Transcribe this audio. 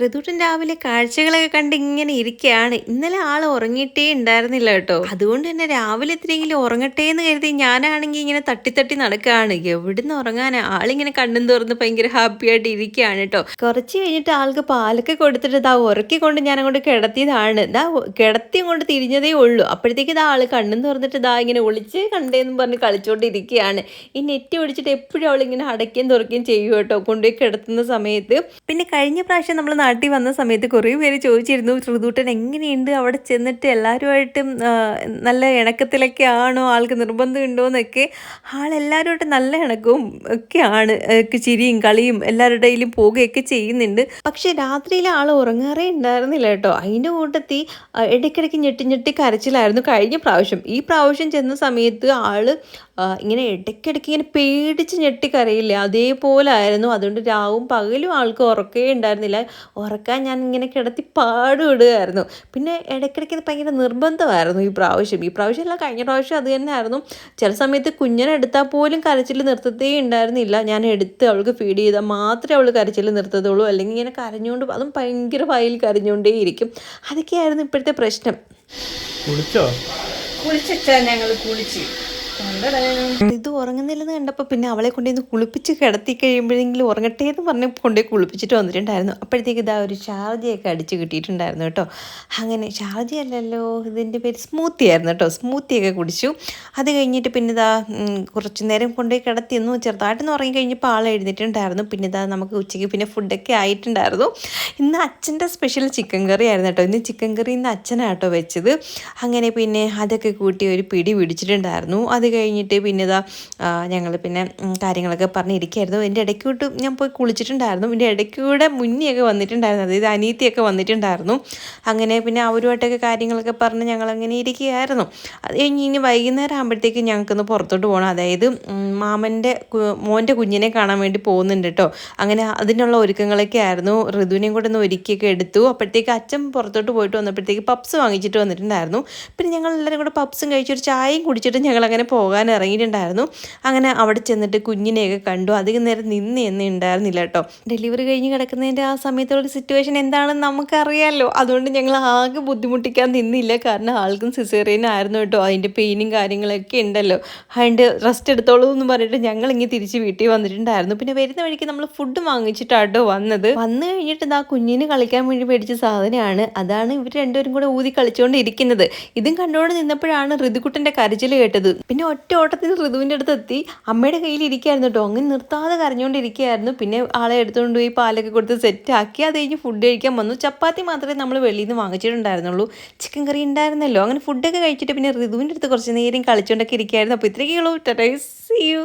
ഋതുട്ടൻ രാവിലെ കാഴ്ചകളൊക്കെ കണ്ട് ഇങ്ങനെ ഇരിക്കുകയാണ് ഇന്നലെ ആൾ ഉറങ്ങിയിട്ടേ ഉണ്ടായിരുന്നില്ല കേട്ടോ. അതുകൊണ്ട് തന്നെ രാവിലെ എത്രയെങ്കിലും ഉറങ്ങട്ടെ എന്ന് കരുതി ഞാനാണെങ്കിൽ ഇങ്ങനെ തട്ടിത്തട്ടി നടക്കുകയാണ്. എവിടുന്ന് ഉറങ്ങാനാ ആളിങ്ങനെ കണ്ണും തുറന്ന് ഭയങ്കര ഹാപ്പി ആയിട്ട് ഇരിക്കുകയാണ് കേട്ടോ. കുറച്ച് കഴിഞ്ഞിട്ട് ആൾക്ക് പാലൊക്കെ കൊടുത്തിട്ട് ഇതാ ഉറക്കിക്കൊണ്ട് ഞാൻ അങ്ങോട്ട് കിടത്തിയതാണ്. ഇതാ കിടത്തി കൊണ്ട് തിരിഞ്ഞതേ ഉള്ളൂ. അപ്പോഴത്തേക്ക് ഇതാ ആൾ കണ്ണും തുറന്നിട്ട് ഇതാ ഇങ്ങനെ ഒളിച്ച് കണ്ടേന്ന് പറഞ്ഞ് കളിച്ചോണ്ടിരിക്കുകയാണ്. ഈ നെറ്റ് പിടിച്ചിട്ട് എപ്പോഴും അവളിങ്ങനെ അടയ്ക്കുകയും തുറക്കുകയും ചെയ്യും കേട്ടോ. കൊണ്ടുപോയി കിടത്തുന്ന സമയത്ത്. പിന്നെ കഴിഞ്ഞ പ്രാവശ്യം നമ്മൾ നാട്ടിൽ വന്ന സമയത്ത് കുറേ പേര് ചോദിച്ചിരുന്നു ഋതുട്ടൻ എങ്ങനെയുണ്ട്? അവിടെ ചെന്നിട്ട് എല്ലാവരുമായിട്ടും നല്ല ഇണക്കത്തിലൊക്കെ ആണോ? ആൾക്ക് നിർബന്ധം ഉണ്ടോ? എന്നൊക്കെ. ആളെല്ലാവരുമായിട്ട് നല്ല ഇണക്കവും ഒക്കെയാണ് ഒക്കെ ചിരിയും കളിയും എല്ലാവരുടെയിലും പോവുകയൊക്കെ ചെയ്യുന്നുണ്ട്. പക്ഷേ രാത്രിയിൽ ആൾ ഉറങ്ങാറേ ഉണ്ടായിരുന്നില്ല കേട്ടോ. അതിന്റെ കൂട്ടത്തിൽ ഇടയ്ക്കിടയ്ക്ക് ഞെട്ടി ഞെട്ടി കരച്ചിലായിരുന്നു കഴിഞ്ഞ പ്രാവശ്യം. ഈ പ്രാവശ്യം ചെന്ന സമയത്ത് ആൾ ആ, ഇങ്ങനെ ഇടയ്ക്കിടയ്ക്ക് ഇങ്ങനെ പേടിച്ച് ഞെട്ടി കരയില്ല അതേപോലെ ആയിരുന്നു അതുകൊണ്ട് രാവും പകലും ആൾക്ക് ഉറക്കേ ഉണ്ടായിരുന്നില്ല. ഉറക്കാൻ ഞാൻ ഇങ്ങനെ കിടത്തി പാടുവിടുകയായിരുന്നു. പിന്നെ ഇടയ്ക്കിടയ്ക്ക് ഇത് ഭയങ്കര നിർബന്ധമായിരുന്നു ഈ പ്രാവശ്യം. ഈ പ്രാവശ്യം അല്ല കഴിഞ്ഞ പ്രാവശ്യം അത് തന്നെ ആയിരുന്നു ചില സമയത്ത് കുഞ്ഞിനെ എടുത്താൽ പോലും കരച്ചിൽ നിർത്തത്തേ ഉണ്ടായിരുന്നില്ല. ഞാൻ എടുത്ത് അവൾക്ക് ഫീഡ് ചെയ്താൽ മാത്രമേ അവൾ കരച്ചിൽ നിർത്തത്തുള്ളൂ. അല്ലെങ്കിൽ ഇങ്ങനെ കരഞ്ഞുകൊണ്ട് അതും ഭയങ്കര വായിൽ കരഞ്ഞുകൊണ്ടേയിരിക്കും. അതൊക്കെയായിരുന്നു ഇപ്പോഴത്തെ പ്രശ്നം. കുളിച്ചോ? കുളിച്ചിട്ടാ ഞങ്ങൾ കുളിച്ച്. ഇത് ഉറങ്ങുന്നില്ലെന്ന് കണ്ടപ്പോൾ പിന്നെ അവളെ കൊണ്ടുവന്ന് കുളിപ്പിച്ച് കിടത്തി കഴിയുമ്പോഴെങ്കിലും ഉറങ്ങട്ടെ എന്ന് പറഞ്ഞ് കൊണ്ടുപോയി കുളിപ്പിച്ചിട്ട് വന്നിട്ടുണ്ടായിരുന്നു. അപ്പോഴത്തേക്ക് ഇതാ ഒരു ഷാർജയൊക്കെ അടിച്ച് കിട്ടിയിട്ടുണ്ടായിരുന്നു കേട്ടോ. അങ്ങനെ ഷാർജ അല്ലല്ലോ ഇതിന്റെ പേര് സ്മൂത്തി ആയിരുന്നു കേട്ടോ. സ്മൂത്തിയൊക്കെ കുടിച്ചു. അത് കഴിഞ്ഞിട്ട് പിന്നെ ഇതാ കുറച്ച് നേരം കൊണ്ടുപോയി കിടത്തിയെന്നു ചെറുതായിട്ടൊന്ന് ഉറങ്ങി കഴിഞ്ഞപ്പോൾ ആൾ എഴുന്നേറ്റുണ്ടായിരുന്നു പിന്നെ ഇതാ നമുക്ക് ഉച്ചയ്ക്ക് പിന്നെ ഫുഡൊക്കെ ആയിട്ടുണ്ടായിരുന്നു. ഇന്ന് അച്ഛന്റെ സ്പെഷ്യൽ ചിക്കൻ കറി ആയിരുന്നു കേട്ടോ. ഇന്ന് ചിക്കൻ കറി ഇന്ന് അച്ഛനാട്ടോ വെച്ചത്. അങ്ങനെ പിന്നെ അതൊക്കെ കൂട്ടി ഒരു പിടി പിടിച്ചിട്ടുണ്ടായിരുന്നു. അത് കഴിഞ്ഞിട്ട് പിന്നെ ഇതാ ഞങ്ങൾ പിന്നെ കാര്യങ്ങളൊക്കെ പറഞ്ഞിരിക്കുകയായിരുന്നു എന്റെ ഇടയ്ക്കോട്ട് ഞാൻ പോയി കുളിച്ചിട്ടുണ്ടായിരുന്നു. എന്റെ ഇടയ്ക്കൂടെ മുന്നിയൊക്കെ വന്നിട്ടുണ്ടായിരുന്നു. അതായത് അനീത്തിയൊക്കെ വന്നിട്ടുണ്ടായിരുന്നു. അങ്ങനെ പിന്നെ അവരുമായിട്ടൊക്കെ കാര്യങ്ങളൊക്കെ പറഞ്ഞ് ഞങ്ങളങ്ങനെ ഇരിക്കുകയായിരുന്നു. അത് കഴിഞ്ഞ് ഇനി വൈകുന്നേരം ആകുമ്പോഴത്തേക്ക് ഞങ്ങൾക്കൊന്ന് പുറത്തോട്ട് പോകണം. അതായത് മാമന്റെ മോന്റെ കുഞ്ഞിനെ കാണാൻ വേണ്ടി പോകുന്നുണ്ട് കേട്ടോ അങ്ങനെ അതിനുള്ള ഒരുക്കങ്ങളൊക്കെ ആയിരുന്നു. ഋതുവിനെയും കൂടെ ഒന്ന് ഒരുക്കിയൊക്കെ എടുത്തു. അപ്പോഴത്തേക്ക് അച്ഛൻ പുറത്തോട്ട് പോയിട്ട് വന്നപ്പോഴത്തേക്ക് പപ്സ് വാങ്ങിച്ചിട്ട് വന്നിട്ടുണ്ടായിരുന്നു. പിന്നെ ഞങ്ങൾ എല്ലാവരും കൂടെ പപ്സും കഴിച്ചൊരു ചായയും കുടിച്ചിട്ട് ഞങ്ങൾ അങ്ങനെ പോകാൻ ഇറങ്ങിയിട്ടുണ്ടായിരുന്നു അങ്ങനെ അവിടെ ചെന്നിട്ട് കുഞ്ഞിനെയൊക്കെ കണ്ടു. അധികം നേരം നിന്ന് എന്നേ ഉണ്ടായിരുന്നില്ല കേട്ടോ. ഡെലിവറി കഴിഞ്ഞ് കിടക്കുന്നതിന്റെ ആ സമയത്തുള്ള സിറ്റുവേഷൻ എന്താണെന്ന് നമുക്കറിയാമല്ലോ അതുകൊണ്ട് ഞങ്ങൾ ആകെ ബുദ്ധിമുട്ടിക്കാൻ നിന്നില്ല. കാരണം ആൾക്കും സിസേറിയൻ ആയിരുന്നു കേട്ടോ. അതിന്റെ പെയിനും കാര്യങ്ങളൊക്കെ ഉണ്ടല്ലോ. അതിന്റെ റെസ്റ്റ് എടുത്തോളൂ എന്ന് പറഞ്ഞിട്ട് ഞങ്ങൾ ഇങ്ങനെ തിരിച്ച് വീട്ടിൽ വന്നിട്ടുണ്ടായിരുന്നു. പിന്നെ വരുന്ന വഴിക്ക് നമ്മൾ ഫുഡ് വാങ്ങിച്ചിട്ടാട്ടോ വന്നത്. വന്നു കഴിഞ്ഞിട്ട് ആ കുഞ്ഞിന് കളിക്കാൻ വേണ്ടി മേടിച്ച സാധനമാണ്. അതാണ് ഇവർ രണ്ടുപേരും കൂടെ ഊതി കളിച്ചുകൊണ്ട് ഇരിക്കുന്നത് ഇതും കണ്ടുകൊണ്ട് നിന്നപ്പോഴാണ് ഋതുക്കുട്ടന്റെ കരച്ചിൽ കേട്ടത്. പിന്നെ ഒറ്റ ഓട്ടത്തിന് ഋതുവിന്റെ അടുത്ത് എത്തി. അമ്മയുടെ കയ്യിൽ ഇരിക്കുകയായിരുന്നു കേട്ടോ അങ്ങനെ നിർത്താതെ കരഞ്ഞുകൊണ്ടിരിക്കുകയായിരുന്നു. പിന്നെ ആളെ എടുത്തുകൊണ്ട് പോയി പാലൊക്കെ കൊടുത്ത് സെറ്റാക്കി അത് കഴിഞ്ഞ് ഫുഡ് കഴിക്കാൻ വന്നു. ചപ്പാത്തി മാത്രമേ നമ്മൾ വെളിയിൽ നിന്ന് വാങ്ങിച്ചിട്ടുണ്ടായിരുന്നുള്ളൂ. ചിക്കൻ കറി ഉണ്ടായിരുന്നല്ലോ. അങ്ങനെ ഫുഡൊക്കെ കഴിച്ചിട്ട് പിന്നെ ഋതുവിന്റെ അടുത്ത് കുറച്ച് നേരം കളിച്ചുകൊണ്ടൊക്കെ ഇരിക്കുകയായിരുന്നു. അപ്പോൾ ഇത്രയൊക്കെയുള്ളൂ ടാറ്റാ സീ യു